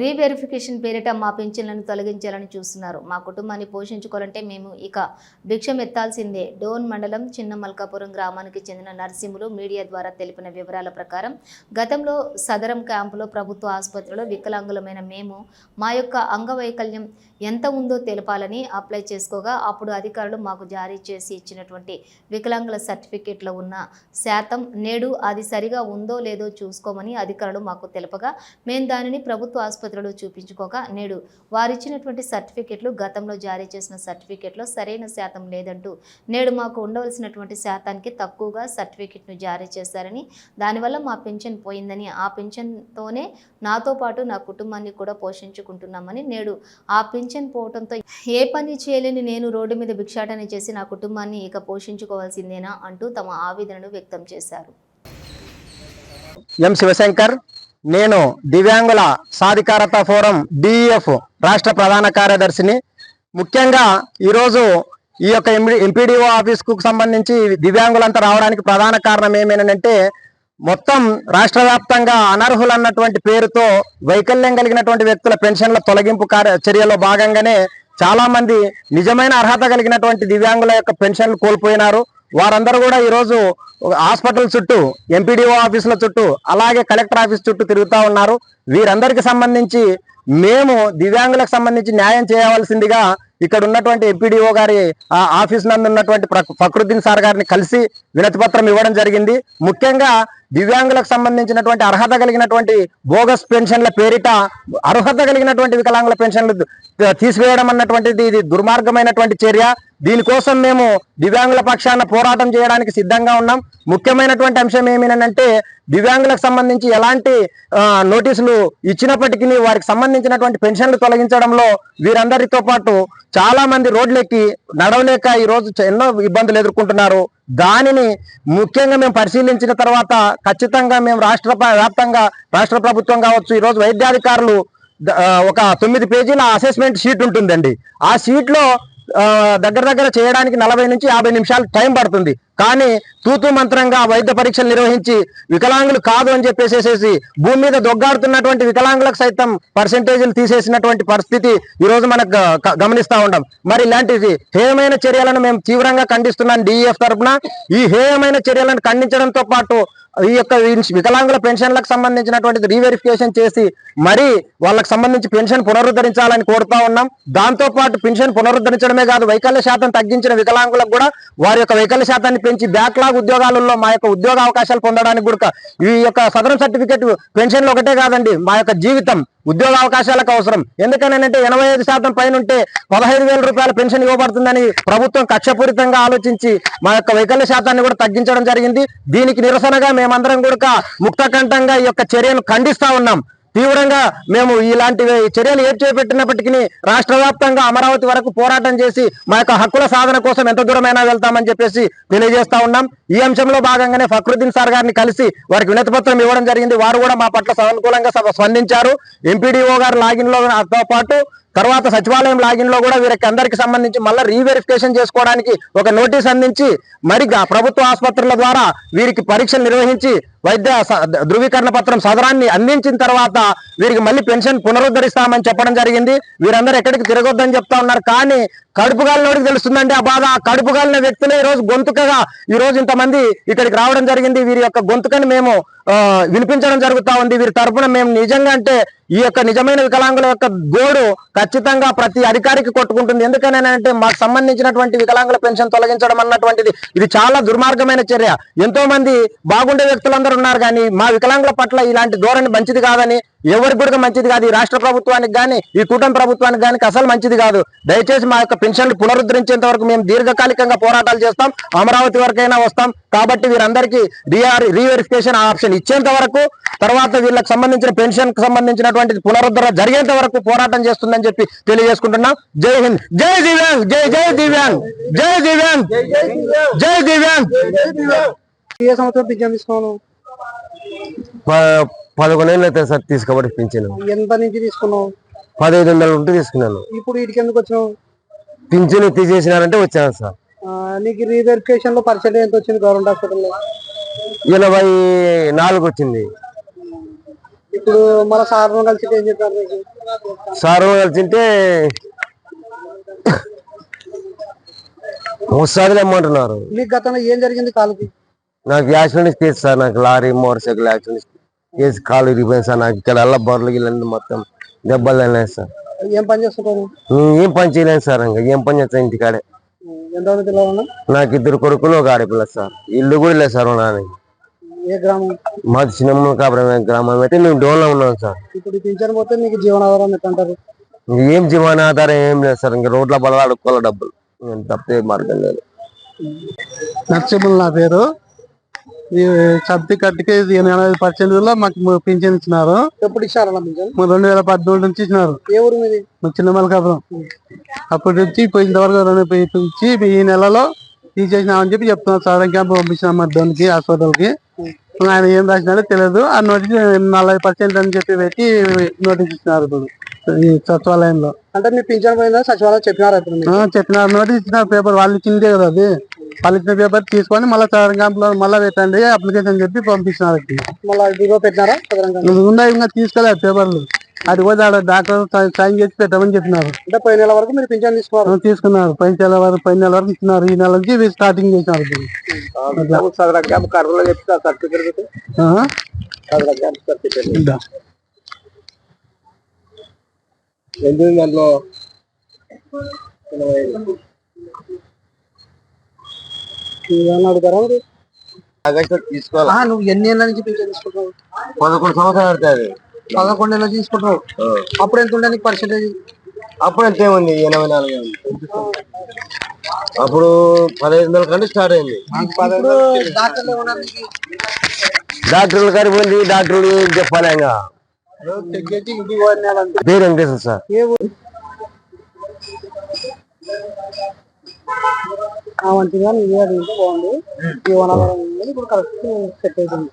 Reverification పేరిట మా పెన్షన్లను తొలగించాలని చూస్తున్నారు. మా కుటుంబాన్ని పోషించుకోవాలంటే మేము ఇక భిక్షం ఎత్తాల్సిందే. డోన్ మండలం చిన్న మల్కాపురం గ్రామానికి చెందిన నర్సింహులు మీడియా ద్వారా తెలిపిన వివరాల ప్రకారం గతంలో సదరం క్యాంపులో ప్రభుత్వ ఆసుపత్రిలో వికలాంగులమైన మేము మా యొక్క అంగవైకల్యం ఎంత ఉందో తెలపాలని అప్లై చేసుకోగా అప్పుడు అధికారులు మాకు జారీ చేసి ఇచ్చినటువంటి వికలాంగుల సర్టిఫికేట్లో ఉన్న శాతం నేడు అది సరిగా ఉందో లేదో చూసుకోమని అధికారులు మాకు తెలపగా మేము దానిని ప్రభుత్వ ఆసుపత్రులు చూపించుకోగా నేడు వారిచ్చినటువంటి సర్టిఫికెట్లు గతంలో జారీ చేసిన సర్టిఫికెట్లో సరైన శాతం లేదంటూ నేడు మాకు ఉండవలసినటువంటి శాతానికి తక్కువగా సర్టిఫికెట్ను జారీ చేశారని దానివల్ల మా పెన్షన్ పోయిందని ఆ పెన్షన్తోనే నాతో పాటు నా కుటుంబాన్ని కూడా పోషించుకుంటున్నామని నేడు ఆ పెన్షన్ పోవడంతో ఏ పని చేయలేని నేను రోడ్డు మీద భిక్షాటన చేసి నా కుటుంబాన్ని ఇక పోషించుకోవాల్సిందేనా అంటూ తమ ఆవేదనను వ్యక్తం చేశారు. ఎం శివశంకర్? నేను దివ్యాంగుల సాధికారత ఫోరం డిఈఎఫ్ రాష్ట్ర ప్రధాన కార్యదర్శిని. ముఖ్యంగా ఈరోజు ఈ యొక్క ఎంపీడీఓ ఆఫీస్కు సంబంధించి దివ్యాంగులంతా రావడానికి ప్రధాన కారణం ఏమేనంటే మొత్తం రాష్ట్ర వ్యాప్తంగా అనర్హులన్నటువంటి పేరుతో వైకల్యం కలిగినటువంటి వ్యక్తుల పెన్షన్ల తొలగింపు కార్య చర్యలో భాగంగానే చాలా మంది నిజమైన అర్హత కలిగినటువంటి దివ్యాంగుల యొక్క పెన్షన్లు కోల్పోయినారు. వారందరూ కూడా ఈరోజు హాస్పిటల్ చుట్టూ ఎంపీడీఓ ఆఫీసుల చుట్టూ అలాగే కలెక్టర్ ఆఫీస్ చుట్టూ తిరుగుతూ ఉన్నారు. వీరందరికి సంబంధించి మేము దివ్యాంగులకు సంబంధించి న్యాయం చేయవలసిందిగా ఇక్కడ ఉన్నటువంటి ఎంపీడీఓ గారి ఆ ఆఫీస్ నందు ఉన్నటువంటి ఫక్రుద్దీన్ సార్ గారిని కలిసి వినతిపత్రం ఇవ్వడం జరిగింది. ముఖ్యంగా దివ్యాంగులకు సంబంధించినటువంటి అర్హత కలిగినటువంటి బోగస్ పెన్షన్ల పేరిట అర్హత కలిగినటువంటి వికలాంగుల పెన్షన్లు తీసివేయడం అన్నటువంటిది ఇది దుర్మార్గమైనటువంటి చర్య. దీనికోసం మేము దివ్యాంగుల పక్షాన పోరాటం చేయడానికి సిద్ధంగా ఉన్నాం. ముఖ్యమైనటువంటి అంశం ఏమినంటే దివ్యాంగులకు సంబంధించి ఎలాంటి నోటీసులు ఇచ్చినప్పటికీ వారికి సంబంధించినటువంటి పెన్షన్లు తొలగించడంలో వీరందరితో పాటు చాలా మంది రోడ్లెక్కి నడవలేక ఈ రోజు ఎన్నో ఇబ్బందులు ఎదుర్కొంటున్నారు. దానిని ముఖ్యంగా మేము పరిశీలించిన తర్వాత ఖచ్చితంగా మేము రాష్ట్ర వ్యాప్తంగా రాష్ట్ర ప్రభుత్వం కావచ్చు ఈరోజు వైద్యాధికారులు ఒక తొమ్మిది పేజీల అసెస్మెంట్ షీట్ ఉంటుందండి. ఆ షీట్లో దగ్గర దగ్గర చేయడానికి నలభై నుంచి యాభై నిమిషాలు టైం పడుతుంది. కానీ తూతు మంత్రంగా వైద్య పరీక్షలు నిర్వహించి వికలాంగులు కాదు అని చెప్పేసేసి భూమి మీద దొగ్గాడుతున్నటువంటి వికలాంగులకు సైతం పర్సెంటేజీలు తీసేసినటువంటి పరిస్థితి ఈ రోజు మనకు గమనిస్తూ గమనిస్తా ఉంటాం మరి ఇలాంటిది హేయమైన చర్యలను మేము తీవ్రంగా ఖండిస్తున్నాం డిఈఎఫ్ తరఫున ఈ హేయమైన చర్యలను ఖండించడంతో పాటు ఈ యొక్క వికలాంగుల పెన్షన్లకు సంబంధించినటువంటి రీవెరిఫికేషన్ చేసి మరి వాళ్ళకి సంబంధించి పెన్షన్ పునరుద్ధరించాలని కోరుతా ఉన్నాం. దాంతో పాటు పెన్షన్ పునరుద్ధరించడమే కాదు వైకల్య శాతం తగ్గించిన వికలాంగులకు కూడా వారి యొక్క వైకల్య శాతాన్ని పెంచి బ్యాక్లాగ్ ఉద్యోగాలలో మా యొక్క ఉద్యోగ అవకాశాలు పొందడానికి కూడా ఈ యొక్క సదరం సర్టిఫికేట్ పెన్షన్లు ఒకటే కాదండి మా యొక్క జీవితం ఉద్యోగ అవకాశాలకు అవసరం. ఎందుకనంటే ఎనభై ఐదు శాతం పైన ఉంటే పదహైదు వేల రూపాయల పెన్షన్ ఇవ్వబడుతుందని ప్రభుత్వం కక్షపూరితంగా ఆలోచించి మా యొక్క వైకల్య శాతాన్ని కూడా తగ్గించడం జరిగింది. దీనికి నిరసనగా మేమందరం కూడా ముక్తకంఠంగా ఈ యొక్క చర్యను ఖండిస్తా ఉన్నాం. తీవ్రంగా మేము ఇలాంటి చర్యలు ఏం చేపట్టినప్పటికీ రాష్ట్ర వ్యాప్తంగా అమరావతి వరకు పోరాటం చేసి మా యొక్క హక్కుల సాధన కోసం ఎంత దూరమైనా వెళ్తామని చెప్పేసి తెలియజేస్తా ఉన్నాం. ఈ అంశంలో భాగంగానే ఫక్రుద్దీన్ సార్ గారిని కలిసి వారికి వినతిపత్రం ఇవ్వడం జరిగింది. వారు కూడా మా పట్ల సానుకూలంగా స్పందించారు. ఎంపీడీఓ గారు లాగిన్లో తో పాటు తర్వాత సచివాలయం లాగిన్లో కూడా వీరికి అందరికి సంబంధించి మళ్ళీ రీవెరిఫికేషన్ చేసుకోవడానికి ఒక నోటీస్ అందించి మరి ప్రభుత్వ ఆసుపత్రుల ద్వారా వీరికి పరీక్షలు నిర్వహించి వైద్య స- ధృవీకరణ పత్రం సదరాన్ని అందించిన తర్వాత వీరికి మళ్ళీ పెన్షన్ పునరుద్ధరిస్తామని చెప్పడం జరిగింది. వీరందరూ ఎక్కడికి తిరగొద్దని చెప్తా ఉన్నారు. కానీ కడుపు గాలినోడికి తెలుస్తుందండి ఆ బాధ? ఆ కడుపు గాలిన వ్యక్తులే ఈ రోజు గొంతుకగా ఈ రోజు ఇంతమంది ఇక్కడికి రావడం జరిగింది. వీరి యొక్క గొంతుకని మేము వినిపించడం జరుగుతా ఉంది. వీరి తరపున మేము నిజంగా అంటే ఈ యొక్క నిజమైన వికలాంగుల యొక్క గోడు ఖచ్చితంగా ప్రతి అధికారికి కొట్టుకుంటుంది. ఎందుకని అంటే మాకు సంబంధించినటువంటి వికలాంగుల పెన్షన్ తొలగించడం అన్నటువంటిది. ఇది చాలా దుర్మార్గమైన చర్య. ఎంతో మంది బాగుండే వ్యక్తులందరూ ఉన్నారు కానీ మా వికలాంగుల పట్ల ఇలాంటి ధోరణి మంచిది కాదని ఎవరికి కూడా మంచిది కాదు. ఈ రాష్ట్ర ప్రభుత్వానికి కానీ ఈ కూటమి ప్రభుత్వానికి కానీ అసలు మంచిది కాదు. దయచేసి మా యొక్క పెన్షన్లు పునరుద్ధరించేంత వరకు మేము దీర్ఘకాలికంగా పోరాటాలు చేస్తాం. అమరావతి వరకైనా వస్తాం. కాబట్టి వీరందరికీ రీఆర్ రీవెరిఫికేషన్ ఆప్షన్ ఇచ్చేంత వరకు తర్వాత వీళ్ళకి సంబంధించిన పెన్షన్ సంబంధించినటువంటి పునరుద్ధరణ జరిగేంత వరకు పోరాటం చేస్తుందని చెప్పి తెలియజేసుకుంటున్నాం. జై హింద్. జై దివ్యాంగ్. జై జై దివ్యాంగ్. జై దివ్యాంగ్. జై దివ్యాంగ్. ఏ సంవత్సరం పింఛన్ ప- పదకొండు ఏళ్ళు అవుతుంది సార్ తీసుకోబట్టి పింఛను. ఎంత నుంచి తీసుకున్నావు? పదహైదు వందల ఉంటే తీసుకున్నాను. ఇప్పుడు వీటికి ఎందుకు వచ్చినావు? పింఛను తీసేసినారంటే వచ్చాను సార్. నీకు రీవెరిఫికేషన్లో పర్సెంటేజ్ ఎంత వచ్చింది గవర్నమెంట్ హాస్పిటల్లో? ఎనభై నాలుగు వచ్చింది. ఇప్పుడు మన సార్ కలిసి ఏం చెప్పారు మీకు సార్ కలిసింటే ముస్తాదులు ఇమ్మంటున్నారు మీకు గతంలో ఏం జరిగింది కాలుకి? నాకు యాక్సిడెంట్ కేసు సార్ నాకు lorry motorcycle accident case కాలు ఇరిగిపోయింది సార్. నాకు ఇక్కడ అల్ల బొర్రలు గిల్లండి మొత్తం దెబ్బలు తగిలినాయి సార్. ఏం పని చేస్తుంటారు? నేను ఏం పని చేయలేను సార్ ఇంకా. ఏం పని చేస్తా ఇంటికాడే. నాకు ఇద్దరు కొడుకులు ఒక ఆడపిల్ల సార్. ఇల్లు కూడా లేదు సార్ నాన్నకి ఏ గ్రామం? మాది చిన్న కాపురం గ్రామం అయితే మేము డోన్లో ఉన్నాం సార్. ఇప్పుడు పింఛన్ పోతే మీకు జీవనాధారం అంటారు? ఏం జీవనాధారం ఏం లేదు సార్. ఇంకా రోడ్ల బల అడుక్కోవాలి డబ్బులు. ఇంక తప్పే మార్గం లేదు. నరసింహులు నా పేరు. ఈ సబ్ది కట్టుకే ఎనభై పర్సెంట్ మాకు పింఛన్ ఇచ్చినారు. ఎప్పుడు ఇచ్చారు రెండు వేల పద్నాలుగు నుంచి ఇచ్చినారు. ఏ ఊరు మీది? చిన్న మలకాపురం. అప్పటి నుంచి ఇంతవరకు రెండు ఇచ్చి ఈ నెలలో తీసేసినామని చెప్పి చెప్తున్నారు. సార్ క్యాంప్ పంపించినాం మధ్యానికి హాస్పిటల్కి ఆయన ఏం రాసినాడో తెలియదు. ఆ నోటీస్ నలభై పర్సెంట్ అని చెప్పి పెట్టి నోటీస్ ఇచ్చినారు ఇప్పుడు ఈ సచివాలయంలో. అంటే మీ పింఛన్ పోయిందా సచివాలయం చెప్పినారు చెప్పినారు. నోటీస్ ఇచ్చినారు పేపర్ వాళ్ళు ఇచ్చిందే కదా అది. ఇచ్చిన పేపర్ తీసుకొని మళ్ళీ సదరం క్యాంప్లో మళ్ళీ పెట్టండి అప్లికేషన్ చెప్పి పంపించినారు పెట్టినారా? ఉన్నాయి ఇంకా తీసుకోలేదు పేపర్లు. అది కూడా డాక్టర్ సైన్ చేసి పెట్టమని చెప్పినారు. అంటే పోయిన నెల వరకు మీరు పింఛన్ తీసుకున్నారు తీసుకున్నారు. పై నెల వరకు పై నెల వరకు ఇచ్చినారు ఈ నెల నుంచి స్టార్టింగ్ చేసినారు. దాంట్లో ఏమన్నా అడుగుతారా మీరు? తీసుకోవాలి. ఆ, నువ్వు ఎన్ని ఏళ్ళ నుంచి పింఛన్ తీసుకుంటావు పదకొండు సంవత్సరాలు పడుతుంది పదకొండు ఏళ్ళ నుంచి తీసుకుంటావు అప్పుడు ఎంత ఉండే నీకు పర్సెంటేజ్ అప్పుడు ఎంత ఉంది ఎనభై నాలుగు ఉంది. అప్పుడు పదహైదు వందల కంటే స్టార్ట్ అయింది. ఇప్పుడు డాక్టర్లు నీకు? డాక్టర్లు గారి పోయింది డాక్టర్లు ఏం చెప్పాలి ఇంకా? పేరు వెంకటేశ్వర సార్. ఏ ఊరు? ఆ మంచిగా నువ్వే ఉంటే బాగుంది. ఈ వనాలు ఇప్పుడు కరెక్ట్ సెట్ అవుతుంది.